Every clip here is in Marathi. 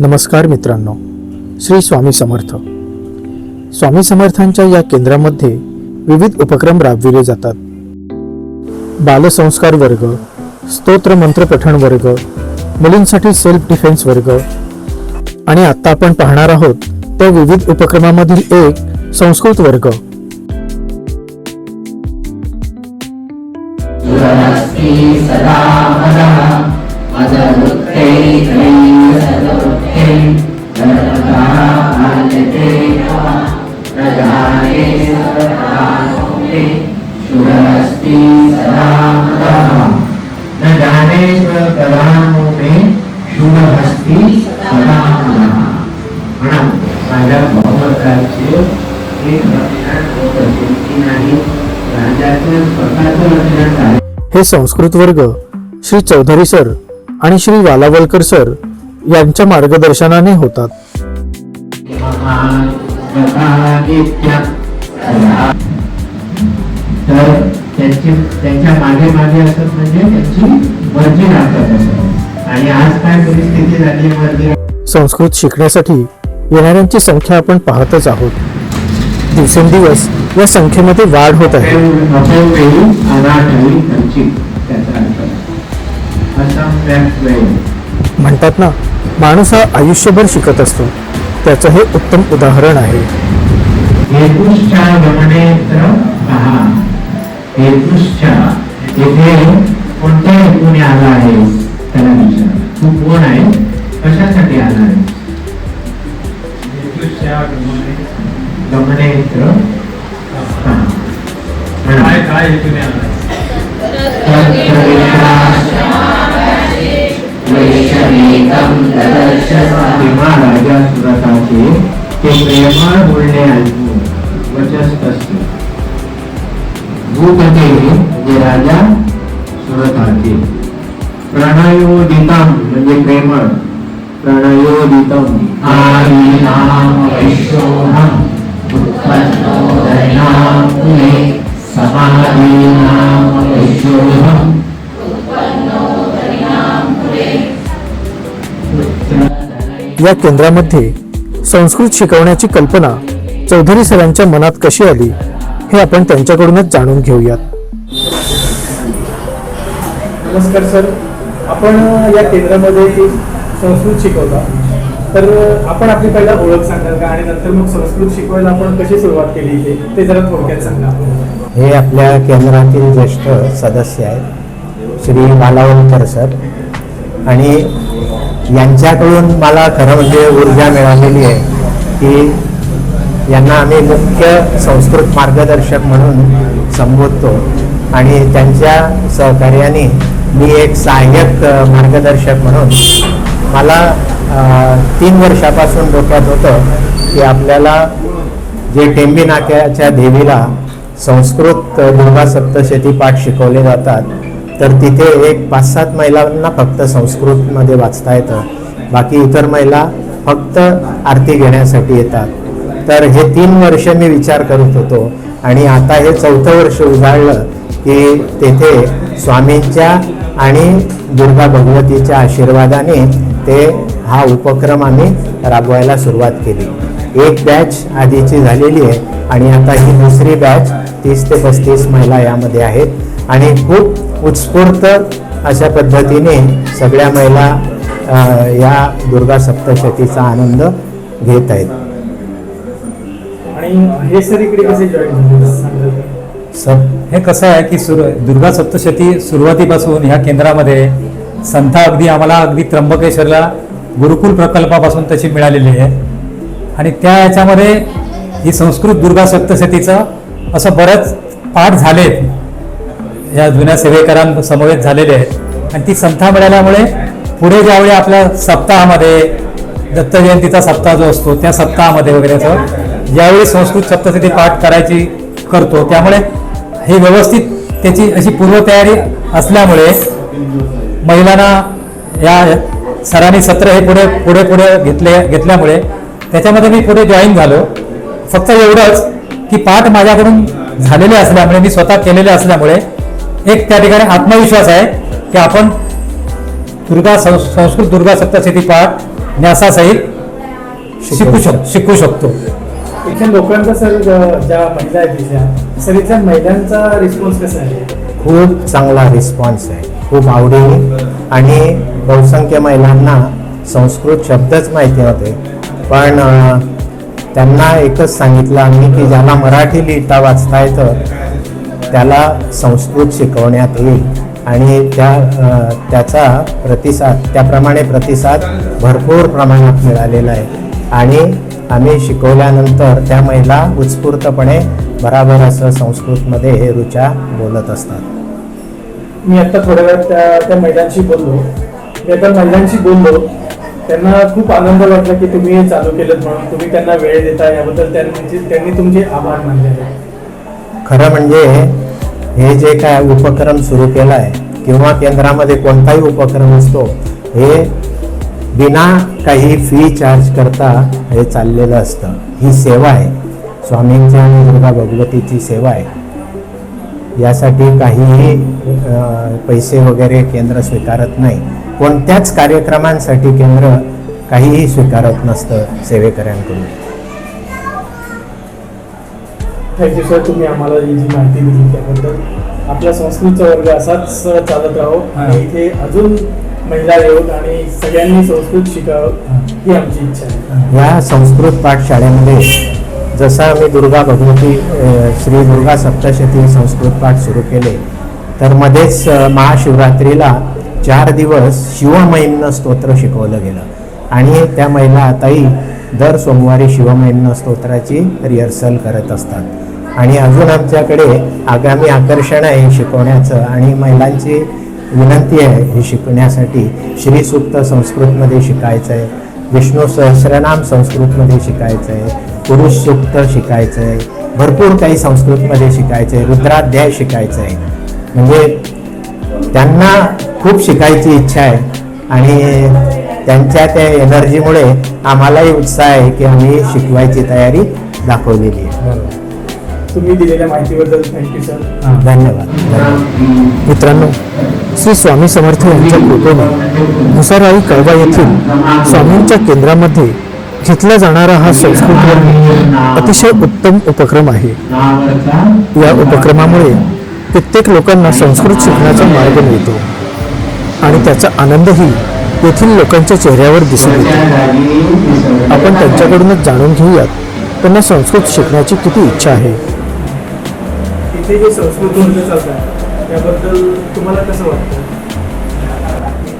नमस्कार मित्रांनो. श्री स्वामी समर्थ. स्वामी समर्थांच्या या केंद्रामध्ये विविध उपक्रम राबविले जातात. बालसंस्कार वर्ग स्तोत्र मंत्र पठण वर्ग मुलींसाठी सेल्फ डिफेन्स वर्ग आणि आत्ता आपण पाहणार आहोत त्या विविध उपक्रमामधील एक संस्कृत वर्ग. न ज्ञानेश्वर प्रधानोपे शुभहस्ती सदा म्हणा माझ्या भावमताचे एक लक्षण होत असेल की नाही राजाचं स्वतःचं लक्षण काय हे संस्कृत वर्ग श्री चौधरी सर आणि श्री वालावलकर सर यांच्या मार्गदर्शनाने होतात. तर त्यांची त्यांच्या मागे मागे असत म्हणजे त्यांची मर्जी राखत असत. आणि आज काय परिस्थिती झाली मर्जी संस्कृत शिकण्यासाठी येणाऱ्यांची संख्या आपण पाहतच आहोत. दिवसेंदिवस या संख्येमध्ये वाढ होत आहे. म्हणतात ना माणूस हा आयुष्यभर शिकत असतो. त्याचं हे उत्तम उदाहरण आहे. हेतुश्चा इथे कोणत्या हेतूने आला आहे? त्याला विचार. तू कोण आहे? कशासाठी आला आहे? पहा. म्हणा. काय काय हेतूने तेव्हा राजा सुरताचे ते प्रेमळ बोलणे ऐकून वचस्त असते. भूपते म्हणजे राजा सुरताचे प्रणयोदितम म्हणजे प्रेमळ प्रणयोदितम आदिनाम या केंद्रामध्ये संस्कृत शिकवण्याची कल्पना चौधरी सरांच्या मनात कशी आली? हे आपण त्यांच्याकडूनच जाणून घेऊयात. नमस्कार सर. आपण या केंद्रामध्ये संस्कृत शिकवता तर आपण आपली पहिला ओळख सांगाल का? आणि नंतर मग संस्कृत शिकवायला आपण कशी सुरुवात केली ते जरा थोडक्यात सांगा. हे आपल्या केंद्रातील ज्येष्ठ सदस्य आहेत श्री बालावलकर सर. आणि यांच्याकडून मला खरं म्हणजे ऊर्जा मिळालेली आहे की यांना आम्ही मुख्य संस्कृत मार्गदर्शक म्हणून संबोधतो. आणि त्यांच्या सहकार्याने मी एक सहाय्यक मार्गदर्शक म्हणून मला तीन वर्षापासून डोक्यात होतं की आपल्याला जे टेंबी नाक्याच्या देवीला संस्कृत दुर्गा सप्तशती पाठ शिकवले जातात तर तिथे एक पाच सात महिलांना फक्त संस्कृतमध्ये वाचता येतं. बाकी इतर महिला फक्त आरती घेण्यासाठी येतात. तर हे तीन वर्ष मी विचार करत होतो. आणि आता हे चौथं वर्ष उजाळलं की तेथे स्वामींच्या आणि दुर्गा भगवतीच्या आशीर्वादाने ते हा उपक्रम आम्ही राबवायला सुरुवात केली. एक बॅच आधीची झालेली आहे आणि आता ही दुसरी बॅच तीस ते पस्तीस महिला यामध्ये आहेत. आणि खूप उत्स्फूर्त अशा पद्धतीने सगळ्या महिला या दुर्गा सप्तशतीचा आनंद घेत आहेत. आणि हे सर इकडे कसे जॉईन झाले? हे कसं आहे की सुर दुर्गा सप्तशती सुरुवातीपासून ह्या केंद्रामध्ये संथ अगदी आम्हाला अगदी त्र्यंबकेश्वरला गुरुकुल प्रकल्पापासून तशी मिळालेली आहे. आणि त्या याच्यामध्ये ही संस्कृत दुर्गा सप्तशतीचं असं बरंच पाठ झालेत. या जुन्या सेवेकरांसमवेत झालेले आहेत. आणि ती संथा मिळाल्यामुळे पुढे ज्यावेळी आपल्या सप्ताहामध्ये दत्त जयंतीचा सप्ताह जो असतो त्या सप्ताहामध्ये वगैरे असं ज्यावेळी संस्कृत सप्तशती पाठ करायची करतो त्यामुळे हे व्यवस्थित त्याची अशी पूर्वतयारी असल्यामुळे महिलांना या सरांनी सत्र हे पुढे पुढे पुढे घेतले घेतल्यामुळे त्याच्यामध्ये मी पुढे जॉईन झालो. फक्त एवढंच की पाठ माझ्याकडून झालेले असल्यामुळे मी स्वतः केलेले असल्यामुळे एक त्या ठिकाणी आत्मविश्वास आहे की आपण दुर्गा सं- संस्कृत दुर्गा सप्तशती पाठ न्यासासहित शिकू शक शिकू शकतो. इथल्या लोकांचा सर ज्या महिला आहेत तिथल्या सर इथल्या महिलांचा रिस्पॉन्स कसा आहे? खूप चांगला रिस्पॉन्स आहे. खूप आवडीने. आणि बहुसंख्य महिलांना संस्कृत शब्दच माहिती होते. पण त्यांना एकच सांगितलं आम्ही की ज्याला मराठी लिहिता वाचता येतं त्याला संस्कृत शिकवण्यात येईल. आणि त्या त्याचा प्रतिसाद त्याप्रमाणे प्रतिसाद भरपूर प्रमाणात मिळालेला आहे. आणि आम्ही शिकवल्यानंतर त्या महिला उत्स्फूर्तपणे बराबर असं संस्कृतमध्ये रुचा बोलत असतात. मी आता थोड्या वेळात त्या त्या महिलांशी बोललो. मी आता महिलांशी बोललो. त्यांना खूप आनंद वाटला की तुम्ही हे चालू केलं म्हणून. तुम्ही त्यांना वेळ देता याबद्दल त्यांनी त्यांनी तुमचे आभार मानले खरं म्हणजे हे जे काय उपक्रम सुरू केला आहे किंवा केंद्रामध्ये कोणताही उपक्रम असतो हे बिना काही फी चार्ज करता हे चाललेलं असतं. ही सेवा आहे. स्वामींची आणि दुर्गा भगवतीची सेवा आहे. यासाठी काहीही पैसे वगैरे केंद्र स्वीकारत नाही. कोणत्याच कार्यक्रमांसाठी केंद्र काहीही स्वीकारत नसतं सेवेकऱ्यांकडून. थँक्यू सर तुम्ही आम्हाला ही जी माहिती दिली त्याबद्दल. आपला संस्कृतचा वर्ग असाच चालत राहो आणि इथे अजून महिला येऊन आणि सगळ्यांनी संस्कृत शिकावं ही आमची इच्छा आहे. या संस्कृत पाठशाळेमध्ये जसं आम्ही दुर्गा भगवती श्री दुर्गा सप्तशती संस्कृत पाठ सुरू केले तर मध्येच महाशिवरात्रीला चार दिवस शिवमहिम्न स्तोत्र शिकवलं गेलं. आणि त्या महिला आताही दर सोमवारी शिवमहिम्न स्तोत्राची रिहर्सल करत असतात. आणि अजून आमच्याकडे आगामी आकर्षण आहे शिकवण्याचं आणि महिलांची विनंती आहे हे शिकण्यासाठी श्रीसूक्त संस्कृतमध्ये शिकायचं आहे विष्णू सहस्रनाम संस्कृतमध्ये शिकायचं आहे पुरुष सूक्त शिकायचं आहे भरपूर काही संस्कृतमध्ये शिकायचं आहे रुद्राध्याय शिकायचं आहे म्हणजे त्यांना खूप शिकायची इच्छा आहे आणि त्यांच्या त्या एनर्जीमुळे आम्हालाही उत्साह आहे की आम्ही शिकवायची तयारी दाखवलेली आहे. तुम्ही दिलेल्या माहितीबद्दल थँक्यू सर धन्यवाद. मित्रांनो श्री स्वामी समर्थ यांच्या कृपेने मुसाराळी कळवा येथील स्वामींच्या केंद्रामध्ये घेतला जाणारा हा संस्कृत वर्ग अतिशय उत्तम उपक्रम आहे. या उपक्रमामुळे कित्येक लोकांना संस्कृत शिकण्याचा मार्ग मिळतो आणि त्याचा आनंदही येथील लोकांच्या चेहऱ्यावर दिसून येतो. आपण त्यांच्याकडूनच जाणून घेऊयात त्यांना संस्कृत शिकण्याची किती इच्छा आहे. इथे जे संस्कृत वर्ग चालतात त्याबद्दल तुम्हाला कसं वाटतं?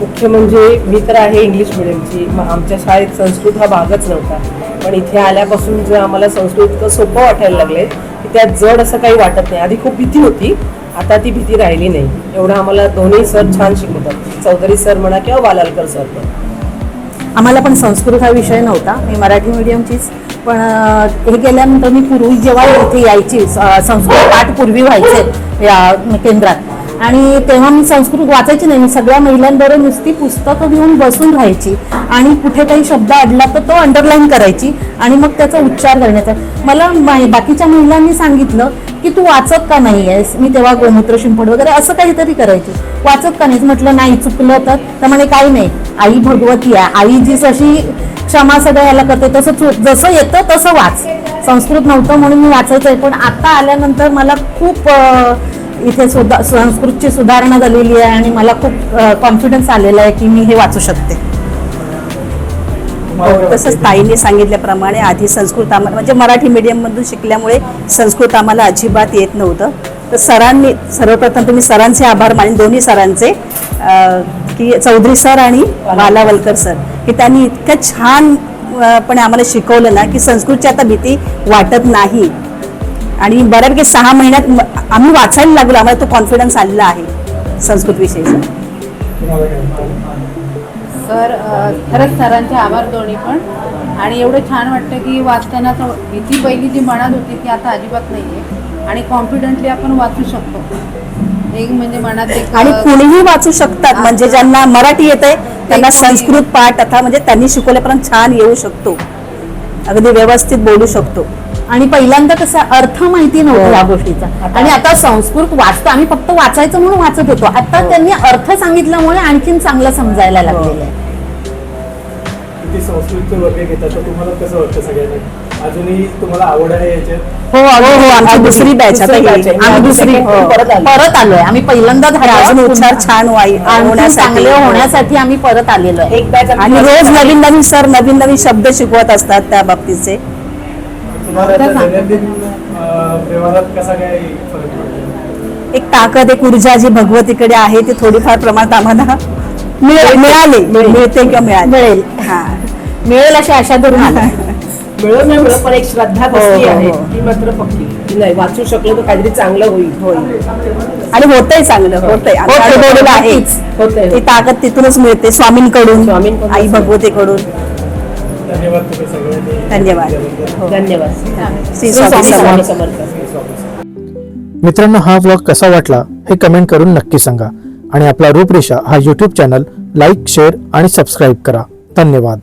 मुख्य म्हणजे मी तर आहे इंग्लिश मिडियमची मग आमच्या शाळेत संस्कृत हा भागच नव्हता. पण इथे आल्यापासून जे आम्हाला संस्कृत इतकं सोपं वाटायला लागले की त्यात जड असं काही वाटत नाही. आधी खूप भीती होती आता ती भीती राहिली नाही. एवढं आम्हाला दोन्ही सर छान शिकवतात. चौधरी सर म्हणा किंवा बालालकर सर पण. आम्हाला पण संस्कृत हा विषय नव्हता. मी मराठी मीडियमचीच पण हे गेल्यानंतर मी पूर्वी जेव्हा इथे यायची संस्कृत पाठ पूर्वी व्हायचे या केंद्रात. आणि तेव्हा मी संस्कृत वाचायची नाही मी सगळ्या महिलांबरोबर नुसती पुस्तकं घेऊन बसून राहायची आणि कुठे काही शब्द अडला तर तो अंडरलाईन करायची आणि मग त्याचा उच्चार करण्याचा. मला बाकीच्या महिलांनी सांगितलं की तू वाचत का नाही आहेस मी तेव्हा गोमूत्र शिंपड वगैरे असं काहीतरी करायची. वाचत का नाहीस? म्हटलं नाही चुकलं तर. तर म्हणे काही नाही. आई भगवती आहे. आई जी जशी क्षमा सगळ्याला करते तसं जसं येतं तसं वाच. संस्कृत नव्हतं म्हणून मी वाचायचं आहे पण आता आल्यानंतर मला खूप इथे सुद्धा संस्कृतची सुधारणा झालेली आहे आणि मला खूप कॉन्फिडन्स आलेला आहे की मी हे वाचू शकते. काय तसंच? ताईने सांगितल्याप्रमाणे आधी संस्कृत आम्हाला म्हणजे मराठी मीडियममधून शिकल्यामुळे संस्कृत आम्हाला अजिबात येत नव्हतं. तर सरांनी सर्वप्रथम तुम्ही सरांचे आभार मानेन दोन्ही सरांचे. की चौधरी सर आणि बालावलकर सर की त्यांनी इतकं छान पण आम्हाला शिकवलं ना की संस्कृतची आता भीती वाटत नाही. आणि बऱ्यापैकी सहा महिन्यात आम्ही वाचायला लागलो आम्हाला तो कॉन्फिडन्स आलेला आहे संस्कृत विषयीचा. सर खरंच सरांचे आभार दोन्ही पण. आणि एवढं छान वाटतं की वाचताना भीती पहिली जी मनात होती ती आता अजिबात नाही आहे आणि कॉन्फिडंटली आपण वाचू शकतो. एक म्हणजे मनात आणि कुणीही वाचू शकतात. म्हणजे ज्यांना मराठी येते त्यांना संस्कृत पाठ अथा म्हणजे त्यांनी शिकवल्यापर्यंत छान येऊ शकतो. अगदी व्यवस्थित बोलू शकतो. आणि पहिल्यांदा कसा अर्थ माहिती नव्हता या गोष्टीचा. आणि आता संस्कृत वाचतो. आम्ही फक्त वाचायचं म्हणून वाचत होतो. आता त्यांनी अर्थ सांगितल्यामुळे आणखीन चांगलं समजायला लागलेलं आहे. संस्कृतचे वर्ग घेतात तर तुम्हाला कसं वाटतं सगळ्यांना? अजूनही तुम्हाला आवड आहे याच्यात? हो हो हो आमची दुसरी बॅच आता दुसरी ही. batch आहे. आम्ही दुसरी हो. परत आलो. परत आलोय. आम्ही पहिल्यांदा अजून उच्चार छान वाई आणखी होण्यासाठी. चांगले होण्यासाठी आम्ही परत आलेलो आहे. एक बॅच आणि रोज नवीन नवीन सर नवीन नवीन शब्द शिकवत असतात त्या बाबतीचे. तुम्हाला आता दैनंदिन अं, व्यवहारात कसा काय फरक पडतो? एक ताकद एक ऊर्जा जी भगवतीकडे आहे ती थोडीफार प्रमाणात आम्हाला मिळ- मिळाली. मिळते किंवा मिळाली. मिळेल. हा. मिळेल अशी आशा धरून आलोय. मिळत नाही मिळत पण एक श्रद्धा बसली हो, आहे. हो. ती मात्र पक्की. की नाही वाचू शकलो तर काहीतरी चांगलं होईल. होईल. आणि होतंय चांगलं होतंय. आम्ही होतंय, ती ताकद तिथूनच मिळते स्वामींकडून स्वामींकडून. आई भगवतीकडून. धन्यवाद तुम्ही सगळ्यांनी. धन्यवाद. हो. धन्यवाद. श्री स्वामी समर्थ. मित्रांनो हा व्लॉग कसा वाटला हे कमेंट करून नक्की सांगा. आणि आपला रूपरेषा हा यूट्यूब चॅनल लाईक शेअर आणि सबस्क्राईब करा. धन्यवाद.